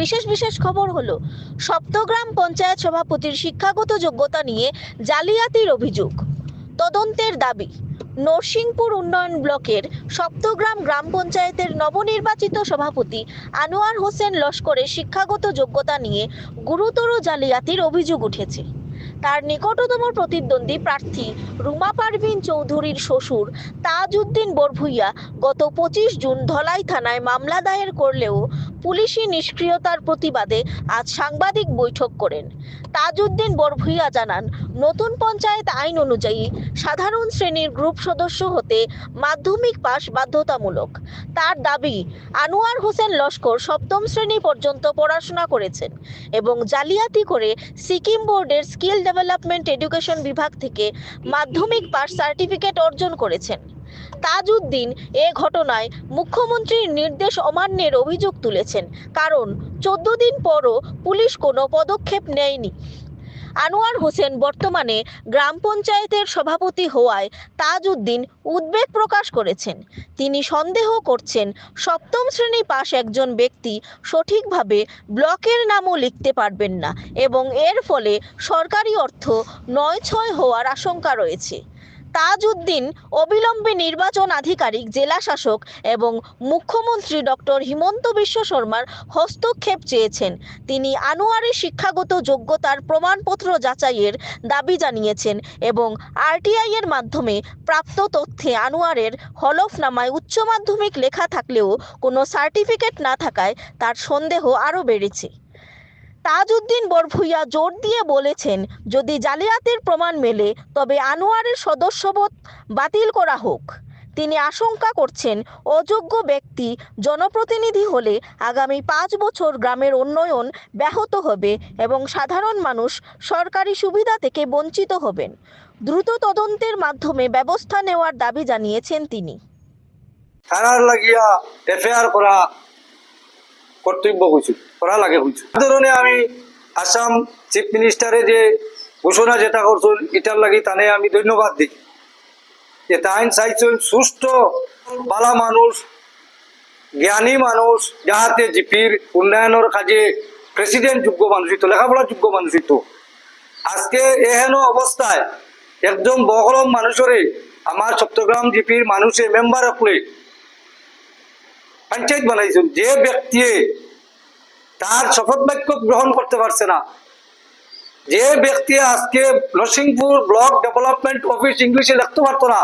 বিশেষ বিশেষ খবর হলো, সপ্তগ্রাম পঞ্চায়েত সভাপতির শিক্ষাগত যোগ্যতা নিয়ে জালিয়াতির অভিযোগ। তদন্তের দাবি, নরসিংপুর উন্নয়ন ব্লকের সপ্তগ্রাম গ্রাম পঞ্চায়েতের নবনির্বাচিত সভাপতি আনোয়ার হোসেন লস্করের শিক্ষাগত যোগ্যতা নিয়ে গুরুতর জালিয়াতির অভিযোগ উঠেছে। তার নিকটতম প্রতিদ্বন্দ্বী প্রার্থী রুমা পারভিন চৌধুরীর শ্বশুর তাজউদ্দিন বরভুইয়া গত পঁচিশ জুন ধলাই থানায় মামলা দায়ের করলেও পুলিশি নিষ্ক্রিয়তার প্রতিবাদে আজ সাংবাদিক বৈঠক করেন। তাজউদ্দিন বরভুইয়া জানান, নতুন পঞ্চায়েত আইন অনুযায়ী সাধারণ শ্রেণির গ্রুপ সদস্য হতে মাধ্যমিক পাশ বাধ্যতামূলক। তার দাবি, আনোয়ার হোসেন লস্কর সপ্তম শ্রেণি পর্যন্ত পড়াশোনা করেছেন এবং জালিয়াতি করে সিকিম বোর্ডের স্কিল ডেভেলপমেন্ট এডুকেশন বিভাগ থেকে মাধ্যমিক পাস সার্টিফিকেট অর্জন করেছেন। তাজউদ্দিন এ ঘটনায় মুখ্যমন্ত্রীর নির্দেশ অমান্যের অভিযোগ তুলেছেন, কারণ চোদ্দ দিন পরও পুলিশ কোনো পদক্ষেপ নেয়নি। আনোয়ার হোসেন বর্তমানে গ্রাম পঞ্চায়েতের সভাপতি হওয়ায় তাজউদ্দিন উদ্বেগ প্রকাশ করেছেন। তিনি সন্দেহ করছেন, সপ্তম শ্রেণি পাশ একজন ব্যক্তি সঠিকভাবে ব্লকের নামও লিখতে পারবেন না এবং এর ফলে সরকারি অর্থ নয় ছয় হওয়ার আশঙ্কা রয়েছে। তাজউদ্দিন অবিলম্বে নির্বাচন আধিকারিক, জেলা শাসক এবং মুখ্যমন্ত্রী ডক্টর হিমন্ত বিশ্ব শর্মার হস্তক্ষেপ চেয়েছেন। তিনি আনোয়ারের শিক্ষাগত যোগ্যতার প্রমাণপত্র যাচাইয়ের দাবি জানিয়েছেন এবং আরটিআই এর মাধ্যমে প্রাপ্ত তথ্যে আনোয়ারের হলফনামায় উচ্চ মাধ্যমিক লেখা থাকলেও কোনো সার্টিফিকেট না থাকায় তার সন্দেহ আরও বেড়েছে। তাজউদ্দিন বরভুইয়া জোর দিয়ে বলেছেন, যদি জালিয়াতির প্রমাণ মেলে, তবে আনোয়ারের সদস্যপদ বাতিল করা হোক। তিনি আশঙ্কা করছেন, অযোগ্য ব্যক্তি জনপ্রতিনিধি হলে আগামী পাঁচ বছর গ্রামের উন্নয়ন ব্যাহত হবে এবং সাধারণ মানুষ সরকারি সুবিধা থেকে বঞ্চিত হবেন। দ্রুত তদন্তের মাধ্যমে ব্যবস্থা নেওয়ার দাবি জানিয়েছেন তিনি। লাগিয়া এফআইআর করা কর্তব্য হয়েছিল করা লাগে হয়েছিল এই ধরনে আমি আসাম চিফ মিনিস্টারে যে ঘোষণা যেটা করছেন, এটার লাগি তানে আমি ধন্যবাদ দিই। যে তাইন চাইছেন সুস্থ বালা মানুষ, জ্ঞানী মানুষ, যাহাতে জিপির উন্নয়নের কাজে প্রেসিডেন্ট যোগ্য মানুষ হইতো লেখাপড়া যোগ্য মানুষ হইতো। আজকে এহেন অবস্থায় একদম বহরম মানুষরে আমার চট্টগ্রাম জিপির মানুষের মেম্বার হকলে পঞ্চায়েত বানাইছেন, যে ব্যক্তি তার শপথ বাক্য গ্রহণ করতে পারছে না, যে ব্যক্তি আজকে নরসিংপুর ব্লক ডেভেলপমেন্ট অফিস ইংলিশে লিখতে পারতো না,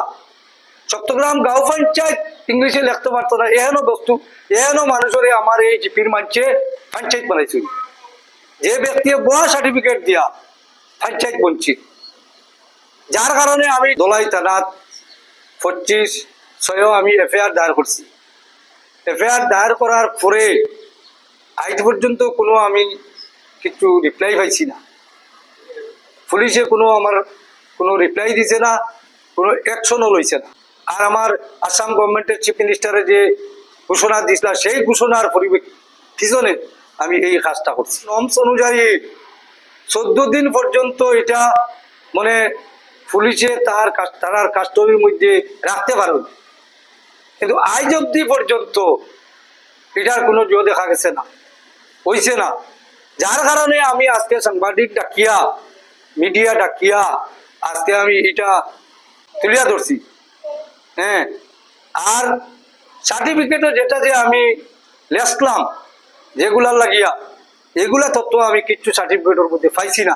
চট্টগ্রাম গাঁও পঞ্চায়েত ইংলিশে লিখতে পারতো না, এহেন বস্তু, এহেন মানুষের আমার এই জিপির মানছে পঞ্চায়েত বানাইছিল যে ব্যক্তি বড় সার্টিফিকেট দিয়া পঞ্চায়েত বঞ্চিত যার কারণে আমি দোলাই থানাত পঁচিশ ছয় আমি এফআইআর দায়ের করছি। এফআইআর দায়ের করার পরে আজ পর্যন্ত কোনো আমি কিছু রিপ্লাই পাইছি না। পুলিশে কোনো আমার কোনো রিপ্লাই দিছে না, কোনো অ্যাকশনও লইছে না। আর আমার আসাম গভর্নমেন্টের চিফ মিনিস্টারে যে ঘোষণা দিয়েছিল সেই ঘোষণার পিছনে আমি এই কাজটা করছি। নমস অনুযায়ী চোদ্দ দিন পর্যন্ত এটা মানে পুলিশে তার তার কাস্টডির মধ্যে রাখতে পারবে কিন্তু আজ অব্দি পর্যন্ত এটার কোনো জো দেখা গেছে না, হইছে না। যার কারণে আমি আজকে সাংবাদিক ডাকিয়া, মিডিয়া ডাকিয়া, আজকে আমি এটা তুলিয়া ধরছি। হ্যাঁ আর সার্টিফিকেটও যেটা যে আমি লেসলাম যেগুলার লাগিয়া, এগুলা তথ্য আমি কিচ্ছু সার্টিফিকেটের মধ্যে পাইছি না।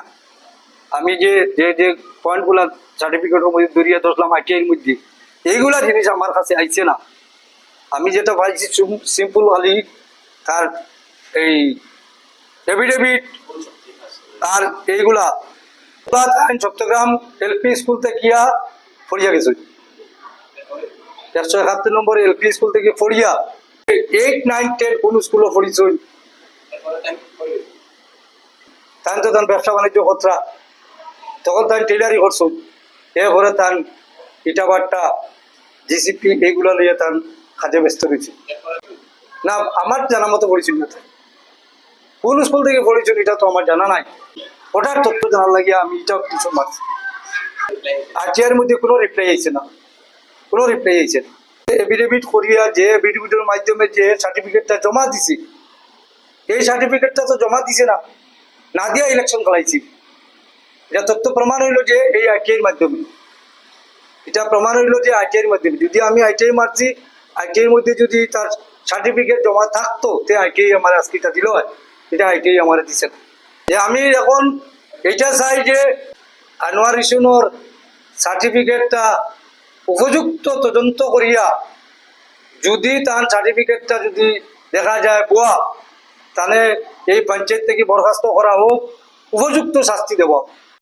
আমি যে যে যে পয়েন্টগুলা সার্টিফিকেটের মধ্যে দরিয়া ধরলাম আইটিআইয়ের মধ্যে এইগুলা জিনিস আমার কাছে আইছে না। আমি যেটা পাইছি সিম্পল খালি তার এই এভিডেভিট আর এইগুলা। চট্টগ্রাম এলপি স্কুল থেকে গিয়া ফরিয়া গেছে। একশো একাত্তর নম্বর এলপি স্কুল থেকে ফরিয়া এইট নাইন টেন কোন স্কুলও পড়িছই তান তো তান ব্যবসা বাণিজ্য কতরা। তখন তান টেলারি করছ। এরপরে তান ইটাবারটা জিসিপি এইগুলা নিয়ে তান কাজে ব্যস্ত রয়েছে। না, আমার জানা মতো তাই। কোন স্কুল থেকে পড়েছিল এটা তো আমার জানা নাই। ওটার তথ্য জানার লাগিয়ে আমি এটা কিছু আর চেয়ার মধ্যে কোনো রিপ্লাই আইছে না। কোনো রিপ্লাই আইছে না। এফিডেভিট করিয়া যে এফিডেভিটের মাধ্যমে যে সার্টিফিকেটটা জমা দিছি, এই সার্টিফিকেটটা তো জমা দিছে না। না দিয়া ইলেকশন করাইছি। এটা তথ্য প্রমাণ হইল যে এই আইটিআইয়ের মাধ্যমে। এটা প্রমাণ হইল যে আইটিআইয়ের মাধ্যমে। যদি আমি আইটিআই মারছি আইটিআইয়ের মধ্যে যদি তার সার্টিফিকেট জমা থাকতো তে আইটিআই আমার আজকে এটা দিল হয় এটা আইটিআই আমার দিছে না। যে আমি এখন এটা চাই যে আনোয়ার ইসুনোর সার্টিফিকেটটা উপযুক্ত তদন্ত করিয়া যদি তার সার্টিফিকেটটা যদি দেখা যায় বুয়া তাহলে এই পঞ্চায়েত থেকে বরখাস্ত করা হোক, উপযুক্ত শাস্তি দেব।